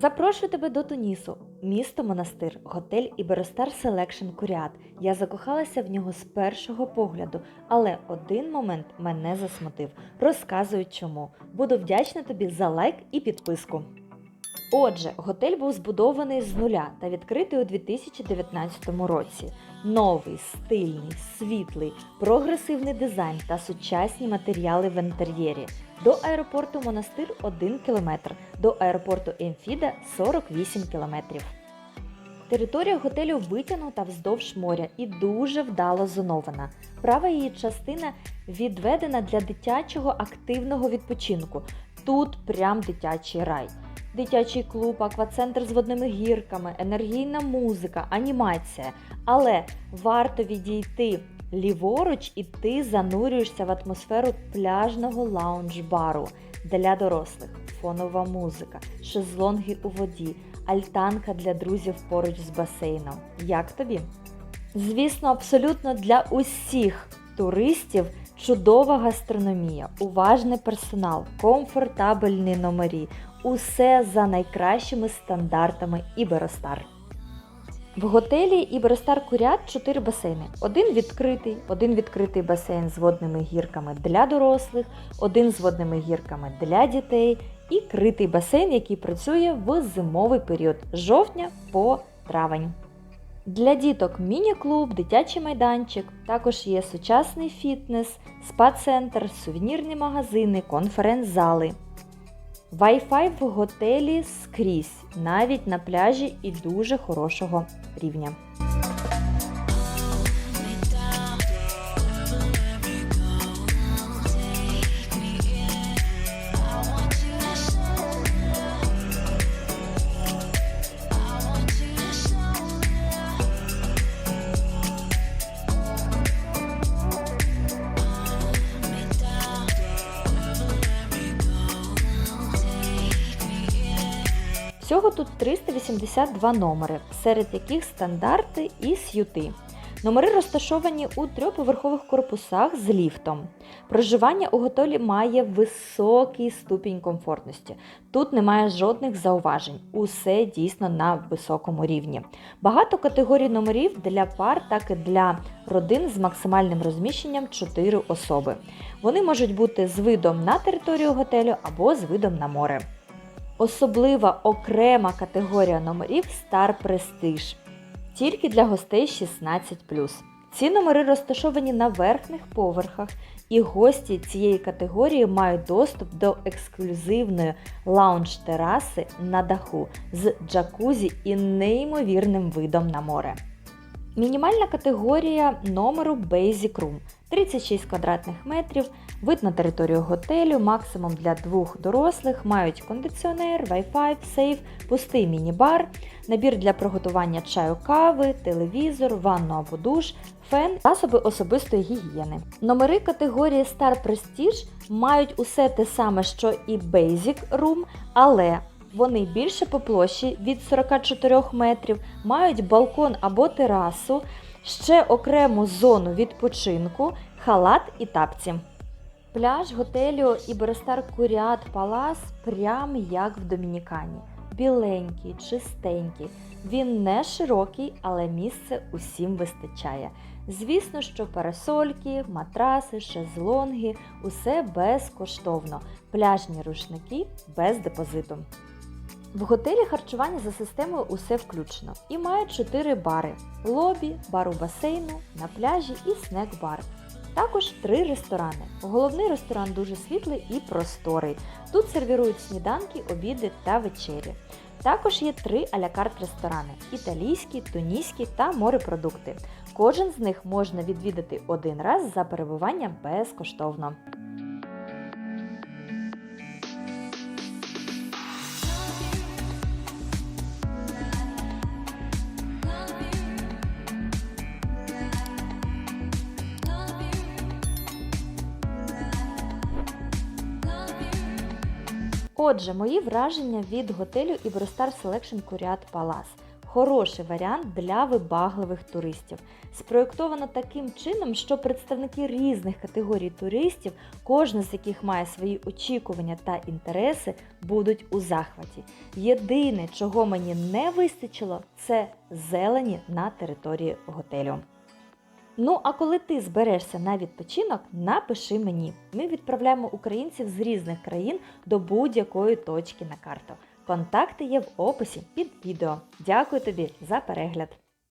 Запрошую тебе до Тунісу, місто монастир, готель Іберостар Селекшн Куріат. Я закохалася в нього з першого погляду, але один момент мене засмутив. Розказую чому. Буду вдячна тобі за лайк і підписку. Отже, готель був збудований з нуля та відкритий у 2019 році. Новий, стильний, світлий, прогресивний дизайн та сучасні матеріали в інтер'єрі. До аеропорту Монастир 1 км, до аеропорту Емфіда 48 км. Територія готелю витягнута вздовж моря і дуже вдало зонована. Права її частина відведена для дитячого активного відпочинку. Тут прям дитячий рай. Дитячий клуб, аквацентр з водними гірками, енергійна музика, анімація. Але варто відійти ліворуч, і ти занурюєшся в атмосферу пляжного лаунж-бару для дорослих, фонова музика, шезлонги у воді, альтанка для друзів поруч з басейном. Як тобі? Звісно, абсолютно для усіх туристів чудова гастрономія, уважний персонал, комфортабельні номері. Усе за найкращими стандартами Іберостар. В готелі Іберостар Курят 4 басейни. Один відкритий, один відкритий басейн з водними гірками для дорослих, один з водними гірками для дітей і критий басейн, який працює в зимовий період з жовтня по травень. Для діток міні-клуб, дитячий майданчик, також є сучасний фітнес, спа-центр, сувенірні магазини, конференц-зали. Wi-Fi в готелі скрізь, навіть на пляжі і дуже хорошого рівня. Всього тут 382 номери, серед яких стандарти і сюти. Номери розташовані у трьохповерхових корпусах з ліфтом. Проживання у готелі має високий ступінь комфортності. Тут немає жодних зауважень, усе дійсно на високому рівні. Багато категорій номерів для пар, так і для родин з максимальним розміщенням 4 особи. Вони можуть бути з видом на територію готелю або з видом на море. Особлива окрема категорія номерів Star Prestige. Тільки для гостей 16. Ці номери розташовані на верхніх поверхах, і гості цієї категорії мають доступ до ексклюзивної лаунж-тераси на даху з джакузі і неймовірним видом на море. Мінімальна категорія номеру Basic Room 36 квадратних метрів, вид на територію готелю, максимум для двох дорослих, мають кондиціонер, Wi-Fi, сейф, пустий міні-бар, набір для приготування чаю кави, телевізор, ванну або душ, фен, засоби особистої гігієни. Номери категорії Star Prestige мають усе те саме, що і Basic Room, але вони більше по площі від 44 метрів, мають балкон або терасу, ще окрему зону відпочинку, халат і тапці. Пляж готелю Іберестар Куріат Палас прям як в Домінікані. Біленький, чистенький. Він не широкий, але місце усім вистачає. Звісно, що парасольки, матраси, шезлонги усе безкоштовно. Пляжні рушники без депозиту. В готелі харчування за системою усе включено і має 4 бари: лобі, бар у басейну, на пляжі і снек-бар. Також три ресторани. Головний ресторан дуже світлий і просторий. Тут сервірують сніданки, обіди та вечері. Також є три алякарт ресторани: італійські, туніські та морепродукти. Кожен з них можна відвідати один раз за перебування безкоштовно. Отже, мої враження від готелю Іберостар Selection Куріат Палас. хороший варіант для вибагливих туристів. Спроєктовано таким чином, що представники різних категорій туристів, кожен з яких має свої очікування та інтереси, будуть у захваті. Єдине, чого мені не вистачило, це зелені на території готелю. Ну, а коли ти зберешся на відпочинок, напиши мені. Ми відправляємо українців з різних країн до будь-якої точки на карту. Контакти є в описі під відео. Дякую тобі за перегляд!